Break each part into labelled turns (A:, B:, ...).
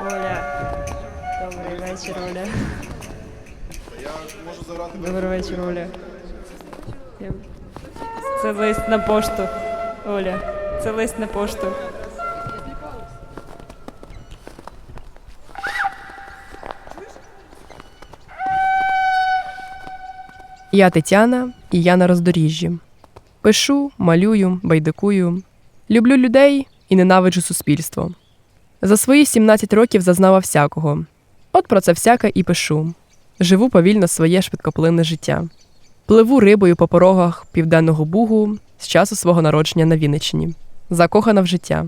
A: Оля. Добрий вечір, Оля.
B: Я можу заграти
A: Добрий вечір, Оля. Це лист на пошту. Оля. Це лист на пошту.
C: Я Тетяна, і я на роздоріжжі. Пишу, малюю, байдикую. Люблю людей і ненавиджу суспільство. За свої 17 років зазнала всякого. От про це всяке і пишу. Живу повільно своє швидкоплинне життя. Пливу рибою по порогах Південного Бугу з часу свого народження на Вінниччині. Закохана в життя.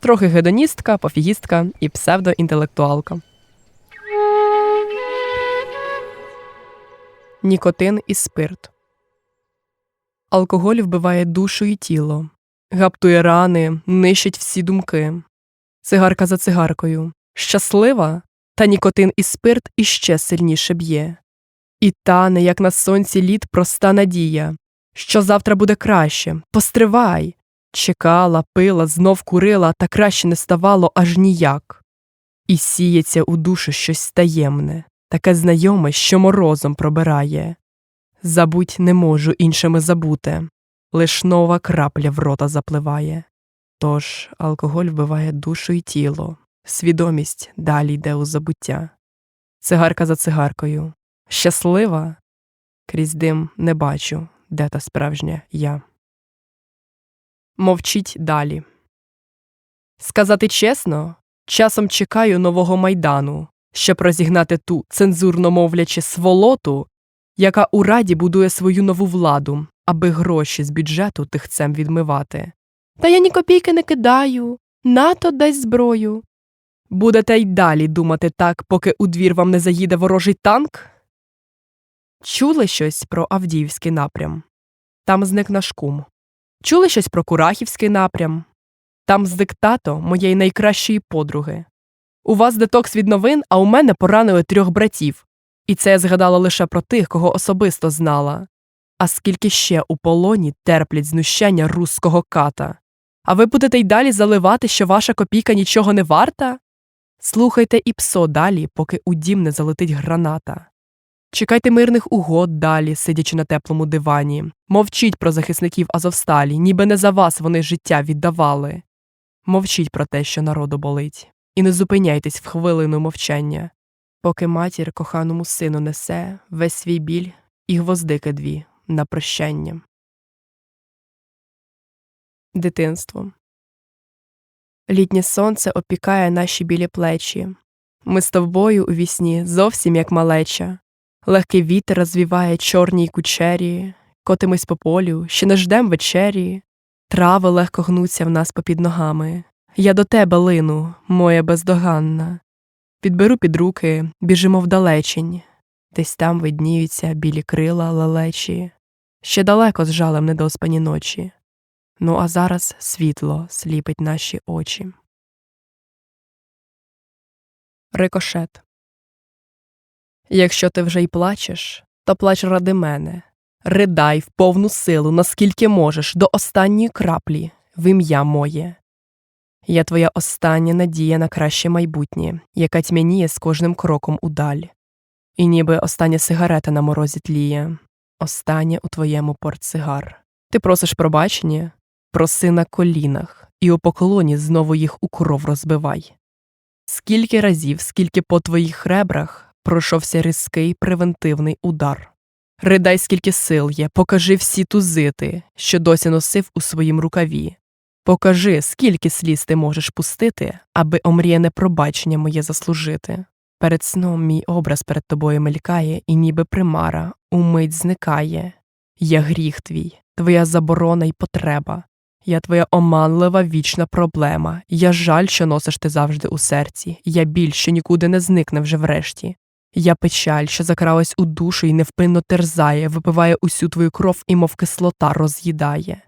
C: Трохи гедоністка, пофігістка і псевдоінтелектуалка. Нікотин і спирт. Алкоголь вбиває душу і тіло, гаптує рани, нищить всі думки. Цигарка за цигаркою. Щаслива, та нікотин і спирт іще сильніше б'є. І тане, як на сонці літ, проста надія, що завтра буде краще. Постривай. Чекала, пила, знов курила, та краще не ставало аж ніяк. І сіється у душу щось таємне, таке знайоме, що морозом пробирає. Забуть не можу іншими забути, лиш нова крапля в рота запливає. Тож алкоголь вбиває душу і тіло, свідомість далі йде у забуття. Цигарка за цигаркою. Щаслива? Крізь дим не бачу, де та справжня я. Мовчіть далі. Сказати чесно, часом чекаю нового майдану, щоб розігнати ту цензурно мовлячи сволоту, яка у раді будує свою нову владу, аби гроші з бюджету тихцем відмивати. Та я ні копійки не кидаю, НАТО дасть зброю. Будете й далі думати так, поки у двір вам не заїде ворожий танк? Чули щось про Авдіївський напрям? Там зник наш кум. Чули щось про Курахівський напрям? Там зник тато моєї найкращої подруги. У вас детокс від новин, а у мене поранили трьох братів. І це я згадала лише про тих, кого особисто знала. А скільки ще у полоні терплять знущання руського ката. А ви будете й далі заливати, що ваша копійка нічого не варта? Слухайте і псо далі, поки у дім не залетить граната. Чекайте мирних угод далі, сидячи на теплому дивані. Мовчіть про захисників Азовсталі, ніби не за вас вони життя віддавали. Мовчіть про те, що народу болить, і не зупиняйтесь в хвилину мовчання, поки матір коханому сину несе весь свій біль і гвоздики дві на прощання. Дитинство. Літнє сонце опікає наші білі плечі. Ми з тобою у вісні зовсім як малеча. Легкий вітер розвіває чорні кучері, котимось по полю, ще не ждем вечері. Трави легко гнуться в нас попід ногами. Я до тебе лину, моя бездоганна. Підберу під руки, біжимо вдалечінь. Десь там видніються білі крила лелечі. Ще далеко з жалем недоспані ночі. Ну а зараз світло сліпить наші очі. Рикошет. Якщо ти вже й плачеш, то плач ради мене. Ридай в повну силу, наскільки можеш, до останньої краплі в ім'я моє. Я твоя остання надія на краще майбутнє, яка тьмяніє з кожним кроком удаль. І ніби остання сигарета на морозі тліє, остання у твоєму портсигар. Ти просиш пробачення, проси на колінах, і у поклоні знову їх у кров розбивай. Скільки разів, скільки по твоїх ребрах пройшовся різкий превентивний удар. Ридай, скільки сил є, покажи всі тузити, що досі носив у своїм рукаві. Покажи, скільки сліз ти можеш пустити, аби омріяне пробачення моє заслужити. Перед сном мій образ перед тобою мелькає, і ніби примара умить зникає. Я гріх твій, твоя заборона й потреба. Я твоя оманлива вічна проблема. Я жаль, що носиш ти завжди у серці. Я біль, що нікуди не зникне вже врешті. Я печаль, що закралась у душу і невпинно терзає, випиває усю твою кров і мов кислота роз'їдає.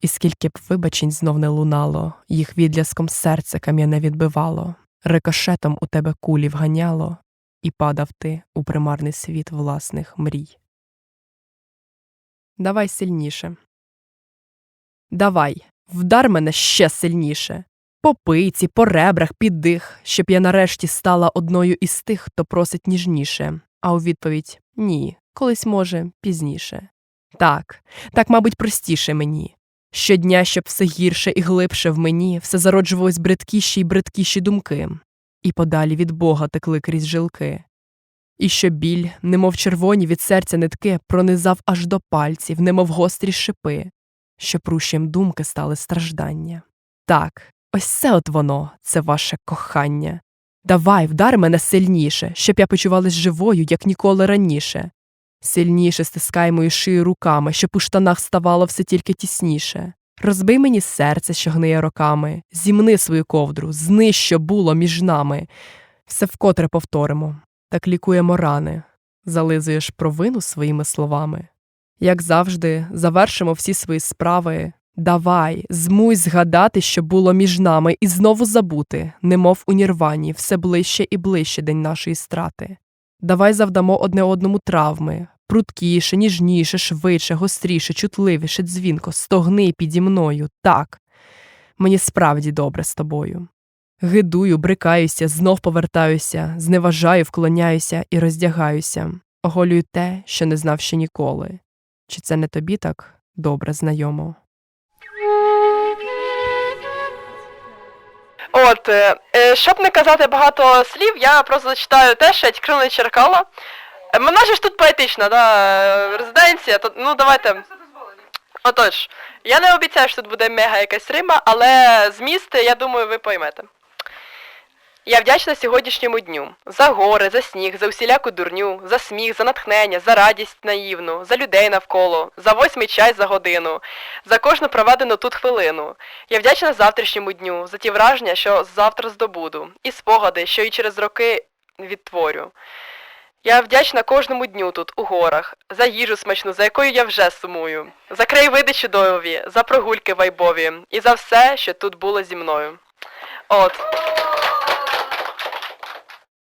C: І скільки б вибачень знов не лунало, їх відляском серце кам'яне відбивало, рикошетом у тебе кулі вганяло, і падав ти у примарний світ власних мрій. Давай сильніше. Давай, вдар мене ще сильніше. По пиці, по ребрах, під дих, щоб я нарешті стала одною із тих, хто просить ніжніше, а у відповідь ні, колись може пізніше. Так, так, мабуть, простіше мені. Щодня, щоб все гірше і глибше в мені, все зароджувалось бридкіші й бридкіші думки, і подалі від Бога текли крізь жилки. І що біль, немов червоні від серця нитки, пронизав аж до пальців, немов гострі шипи, що прущим думки стали страждання. Так, ось це от воно, це ваше кохання. Давай, вдар мене сильніше, щоб я почувалась живою, як ніколи раніше. Сильніше стискай мою шию руками, щоб у штанах ставало все тільки тісніше. Розбий мені серце, що гниє роками, зімни свою ковдру, зни, що було між нами. Все вкотре повторимо, так лікуємо рани, зализуєш провину своїми словами. Як завжди, завершимо всі свої справи. Давай, змуй згадати, що було між нами, і знову забути, немов у нірвані, все ближче і ближче день нашої страти. Давай завдамо одне одному травми, пруткіше, ніжніше, швидше, гостріше, чутливіше, дзвінко, стогни піді мною, так. Мені справді добре з тобою. Гидую, брикаюся, знов повертаюся, зневажаю, вклоняюся і роздягаюся, оголюю те, що не знав ще ніколи. Чи це не тобі так добре знайомо?
D: От, е, е, щоб не казати багато слів, я просто зачитаю те, що я тільки не черкала. Е, Вона ж тут поетична, да, резиденція, то, ну давайте. Отож, я не обіцяю, що тут буде мега якась рима, але зміст, я думаю, ви поймете. Я вдячна сьогоднішньому дню за гори, за сніг, за усіляку дурню, за сміх, за натхнення, за радість наївну, за людей навколо, за восьмий час за годину, за кожну проведену тут хвилину. Я вдячна завтрашньому дню за ті враження, що завтра здобуду, і спогади, що і через роки відтворю. Я вдячна кожному дню тут, у горах, за їжу смачну, за якою я вже сумую, за краєвиди чудові, за прогульки вайбові і за все, що тут було зі мною. От.